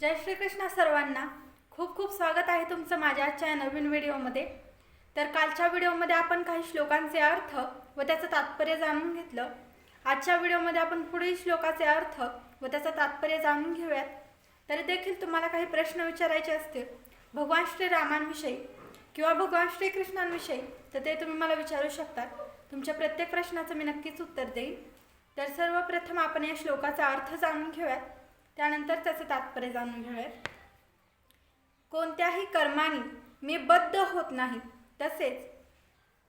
जय श्रीकृष्ण सर्वांना. खूप खूप स्वागत आहे तुमचं माझ्या आजच्या या नवीन व्हिडिओमध्ये. तर कालच्या व्हिडिओमध्ये आपण काही श्लोकांचे अर्थ व त्याचं तात्पर्य जाणून घेतलं. आजच्या व्हिडिओमध्ये आपण पुढील श्लोकाचे अर्थ व त्याचं तात्पर्य जाणून घेऊयात. तरी देखील तुम्हाला काही प्रश्न विचारायचे असतील भगवान श्रीरामांविषयी किंवा भगवान श्रीकृष्णांविषयी तर ते तुम्ही मला विचारू शकता. तुमच्या प्रत्येक प्रश्नाचं मी नक्कीच उत्तर देईन. तर सर्वप्रथम आपण या श्लोकाचा अर्थ जाणून घेऊयात. त्यानंतर त्याचं तात्पर्य जाणून घेऊयात. कोणत्याही कर्माने मी बद्ध होत नाही तसेच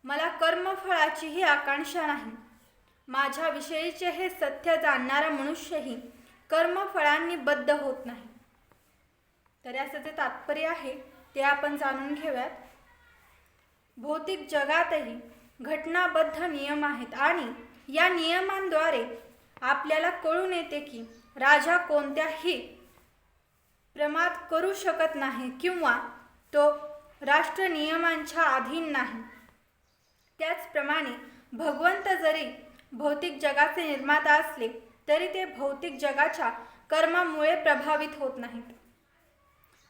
मला कर्मफळाचीही आकांक्षा नाही. माझ्याविषयीचे हे सत्य जाणणारा मनुष्यही कर्मफळांनी बद्ध होत नाही. तर याचं जे तात्पर्य आहे ते आपण जाणून घेऊयात. भौतिक जगातही घटनाबद्ध नियम आहेत आणि या नियमांद्वारे आपल्याला कळून येते की राजा कोणत्याही प्रमाद करू शकत नाही किंवा तो राष्ट्र नियमांच्या अधीन नाही. त्याचप्रमाणे भगवंत जरी भौतिक जगाचे निर्माता असले तरी ते भौतिक जगाच्या कर्मामुळे प्रभावित होत नाहीत.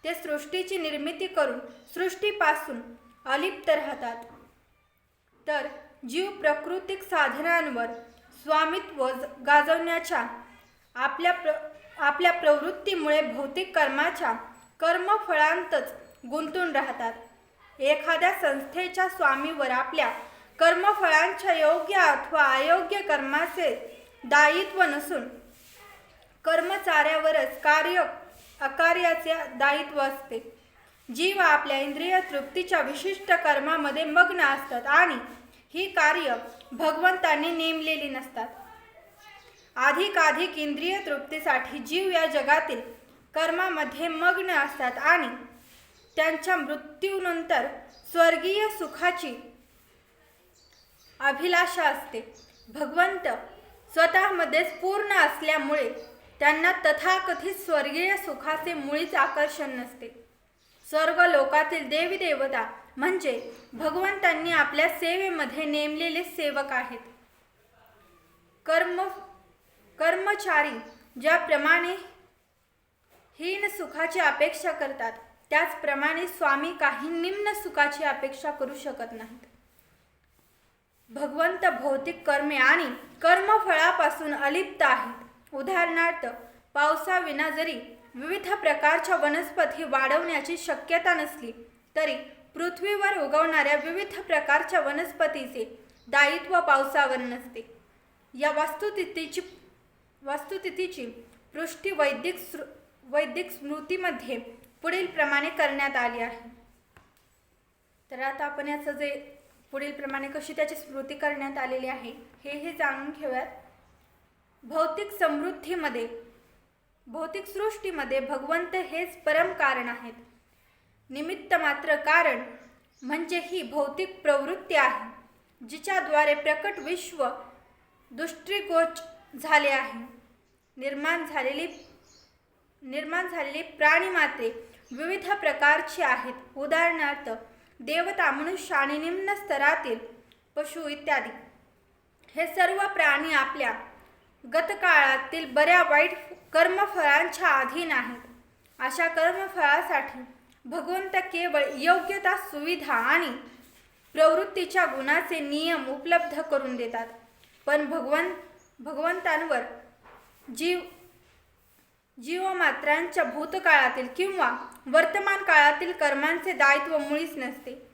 ते सृष्टीची निर्मिती करून सृष्टीपासून अलिप्त राहतात. तर जीव प्राकृतिक साधनांवर स्वामित्व गाजवण्याच्या आपल्या प्र आपल्या प्रवृत्तीमुळे भौतिक कर्माच्या कर्मफळांतच गुंतून राहतात. एखाद्या संस्थेच्या स्वामीवर आपल्या कर्मफळांच्या योग्य अथवा अयोग्य कर्माचे दायित्व नसून कर्मचाऱ्यावरच कार्य अकार्याचे दायित्व असते. जीव आपल्या इंद्रिय तृप्तीच्या विशिष्ट कर्मामध्ये मग्न असतात आणि ही कार्य भगवंतांनी नेमलेली नसतात. अधिकाधिक इंद्रिय तृप्तीसाठी जीव या जगातील कर्मामध्ये मग्न असतात आणि त्यांच्या मृत्यूनंतर स्वर्गीय सुखाची अभिलाषा असते. भगवंत स्वतःमध्येच पूर्ण असल्यामुळे त्यांना तथाकथित स्वर्गीय सुखाचे मुळीच आकर्षण नसते. स्वर्ग लोकातील देवी देवता म्हणजे भगवंतांनी आपल्या सेवेमध्ये नेमलेले सेवक आहेत. कर्म कर्मचारी ज्याप्रमाणे हीन सुखाची अपेक्षा करतात त्याचप्रमाणे स्वामी काही निम्न सुखाची अपेक्षा करू शकत नाहीत. भगवंत भौतिक कर्मे आणि कर्मफळापासून अलिप्त आहेत. उदाहरणार्थ पावसाविना जरी विविध प्रकारच्या वनस्पती वाढवण्याची शक्यता नसली तरी पृथ्वीवर उगवणाऱ्या विविध प्रकारच्या वनस्पतीचे दायित्व पावसावर नसते. या वस्तुस्थितीची वस्तुस्थितीची पुष्टी वैदिक स्मृ वैदिक स्मृतीमध्ये पुढील प्रमाणे करण्यात आली आहे. तर आता आपण याचं जे पुढील प्रमाणे कशी त्याची स्मृती करण्यात आलेली आहे हे हे जाणून घेऊयात. भौतिक समृद्धीमध्ये भौतिक सृष्टीमध्ये भगवंत हेच परम कारण आहेत. निमित्त मात्र कारण म्हणजे ही भौतिक प्रवृत्ती आहे जिच्याद्वारे प्रकट विश्व दृष्टिगोच झाले आहे. निर्माण झालेली निर्माण झालेली प्राणीमात्रे विविध प्रकारची आहेत. उदाहरणार्थ देवता मनुष्य आणि निम्न स्तरातील पशु इत्यादी. हे सर्व प्राणी आपल्या गतकाळातील बऱ्या वाईट कर्मफळांच्या अधीन आहेत. अशा कर्मफळासाठी भगवंत केवळ योग्यता सुविधा आणि प्रवृत्तीच्या गुणाचे नियम उपलब्ध करून देतात. पण भगवंत भगवंतांवर जीव जीवमात्रांच्या भूतकाळातील किंवा वर्तमान काळातील कर्मांचे दायित्व मुळीच नसते.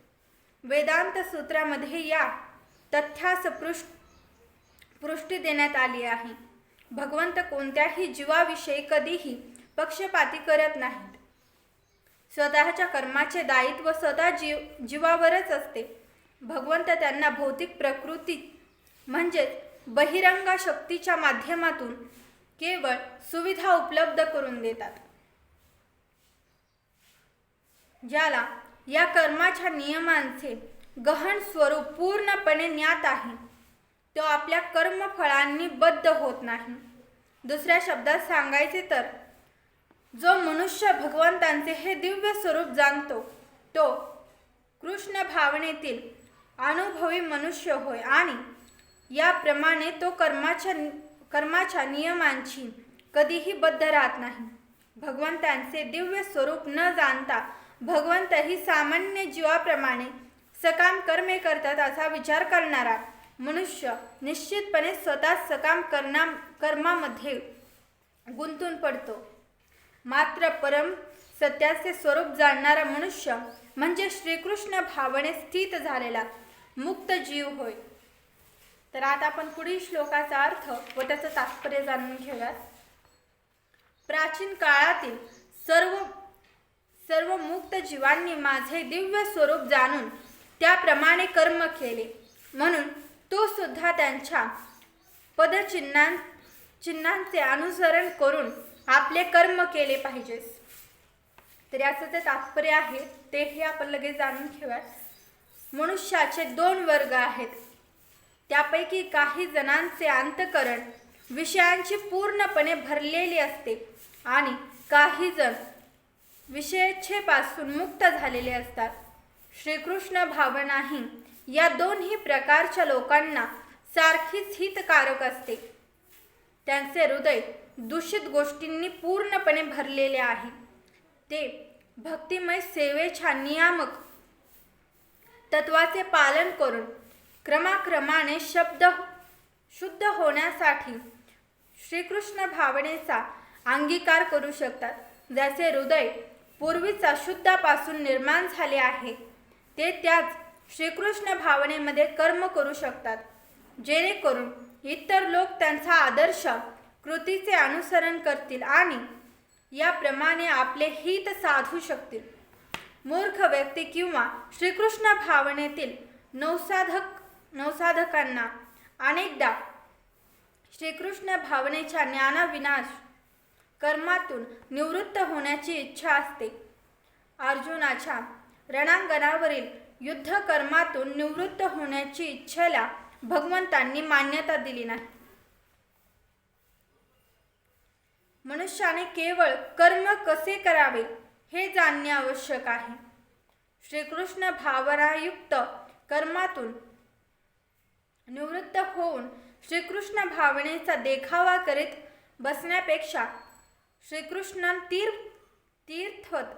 वेदांत सूत्रामध्ये या तथ्यास पृष्ठ पुष्टी देण्यात आली आहे. भगवंत कोणत्याही जीवाविषयी कधीही पक्षपाती करत नाहीत. स्वतःच्या कर्माचे दायित्व स्वतः जीव जीवावरच असते. भगवंत त्यांना भौतिक प्रकृती म्हणजेच बहिरंगा शक्तीच्या माध्यमातून केवळ सुविधा उपलब्ध करून देतात. ज्याला या कर्माच्या नियमांचे गहन स्वरूप पूर्णपणे ज्ञात आहे तो आपल्या कर्मफळांनी बद्ध होत नाही. दुसऱ्या शब्दात सांगायचे तर जो मनुष्य भगवंतांचे हे दिव्य स्वरूप जाणतो तो कृष्ण भावनेतील अनुभवी मनुष्य होय आणि याप्रमाणे तो कर्माच्या कर्माच्या नियमांची कधीही बद्ध राहत नाही. भगवंतांचे दिव्य स्वरूप न जाणता भगवंत ही सामान्य जीवाप्रमाणे सकाम कर्मे करतात असा विचार करणारा मनुष्य निश्चितपणे स्वतः सकाम करना कर्मामध्ये गुंतून पडतो. मात्र परम सत्याचे स्वरूप जाणणारा मनुष्य म्हणजे श्रीकृष्ण भावने स्थित झालेला मुक्त जीव होय. तर आता आपण पुढील श्लोकाचा अर्थ व त्याचं तात्पर्य जाणून घेऊयात. प्राचीन काळातील सर्व सर्व मुक्त जीवांनी माझे दिव्य स्वरूप जाणून त्याप्रमाणे कर्म केले. म्हणून तो सुद्धा त्यांच्या पदचिन्हां चिन्हांचे अनुसरण करून आपले कर्म केले पाहिजेस तर याचं जे तात्पर्य आहे तेही आपण लगेच जाणून घेऊयात. मनुष्याचे दोन वर्ग आहेत. त्यापैकी काही जणांचे अंतकरण विषयांची पूर्णपणे भरलेली असते आणि काही जण विषयच्छेपासून मुक्त झालेले असतात. श्रीकृष्ण भावनाही या दोन्ही प्रकारच्या लोकांना सारखीच हितकारक असते. त्यांचे हृदय दूषित गोष्टींनी पूर्णपणे भरलेले आहे. ते भक्तिमय सेवेच्या नियामक तत्वाचे पालन करून क्रमाक्रमाने शब्द हो- शुद्ध होण्यासाठी श्रीकृष्ण भावनेचा अंगीकार करू शकतात. ज्याचे हृदय पूर्वीच अशुद्धापासून निर्माण झाले आहे ते त्याच श्रीकृष्ण भावनेमध्ये कर्म करू शकतात. जेणेकरून इतर लोक त्यांचा आदर्श कृतीचे अनुसरण करतील आणि याप्रमाणे आपले हित साधू शकतील. मूर्ख व्यक्ती किंवा श्रीकृष्ण भावनेतील नवसाधक नवसाधकांना अनेकदा श्रीकृष्ण भावनेच्या ज्ञानाविनाश कर्मातून निवृत्त होण्याची इच्छा असते. अर्जुनाच्या रणांगणावरील युद्ध कर्मातून निवृत्त होण्याची इच्छेला भगवंतांनी मान्यता दिली नाही. मनुष्याने केवळ कर्म कसे करावे हे जाणणे आवश्यक आहे. श्रीकृष्ण भावनायुक्त कर्मातून निवृत्त होऊन श्रीकृष्ण भावनेचा देखावा करीत बसण्यापेक्षा श्रीकृष्ण तीर तीर्थत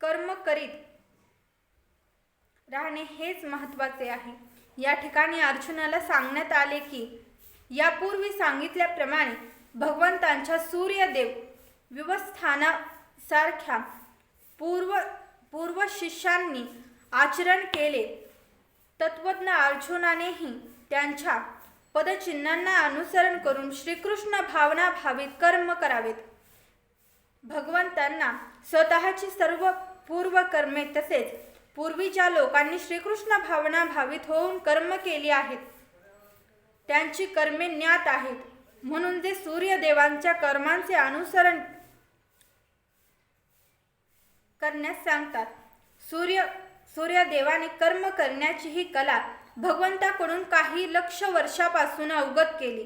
कर्म करीत राहणे हेच महत्त्वाचे आहे. या ठिकाणी अर्जुनाला सांगण्यात आले की यापूर्वी सांगितल्याप्रमाणे भगवंतांच्या सूर्यदेव विवस्थानासारख्या पूर्व पूर्व शिष्यांनी आचरण केले. तत्वज्ञ अर्जुनानेही त्यांच्या पदचिन्हांना अनुसरण करून श्रीकृष्ण भावना भावित कर्म करावेत. भगवंतांना स्वतःची सर्व पूर्व कर्मे तसेच पूर्वी ज्या लोकांनी श्रीकृष्ण भावना भावित होऊन कर्म केली आहेत. त्यांची कर्मे ज्ञात आहेत. म्हणून जे सूर्यदेवांच्या कर्मांचे अनुसरण करण्यास सांगतात. सूर्य सूर्यदेवाने कर्म करण्याची ही कला भगवंताकडून काही लक्ष वर्षापासून अवगत केले.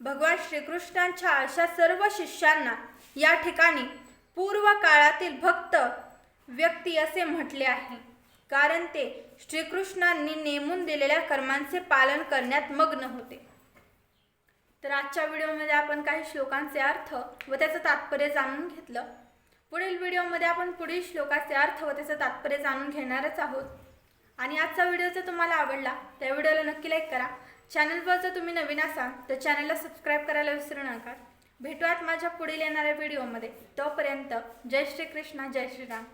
भगवान श्रीकृष्णांच्या अशा सर्व शिष्यांना या ठिकाणी पूर्व काळातील भक्त व्यक्ती असे म्हटले आहे. कारण ते श्रीकृष्णांनी नेमून दिलेल्या कर्मांचे पालन करण्यात मग्न होते. तर आजच्या व्हिडिओमध्ये आपण काही श्लोकांचे अर्थ व त्याचं तात्पर्य जाणून घेतलं. पुढील व्हिडिओमध्ये आपण पुढील श्लोकाचे अर्थ व त्याचं तात्पर्य जाणून घेणारच आहोत. आणि आजचा व्हिडिओ जर तुम्हाला आवडला त्या व्हिडिओला नक्की लाईक करा. चॅनलवर जर तुम्ही नवीन असाल तर चॅनलला सबस्क्राईब करायला विसरू नका. भेटूयात माझ्या पुढील येणाऱ्या व्हिडिओमध्ये तोपर्यंत जय श्री कृष्णा जय श्रीराम.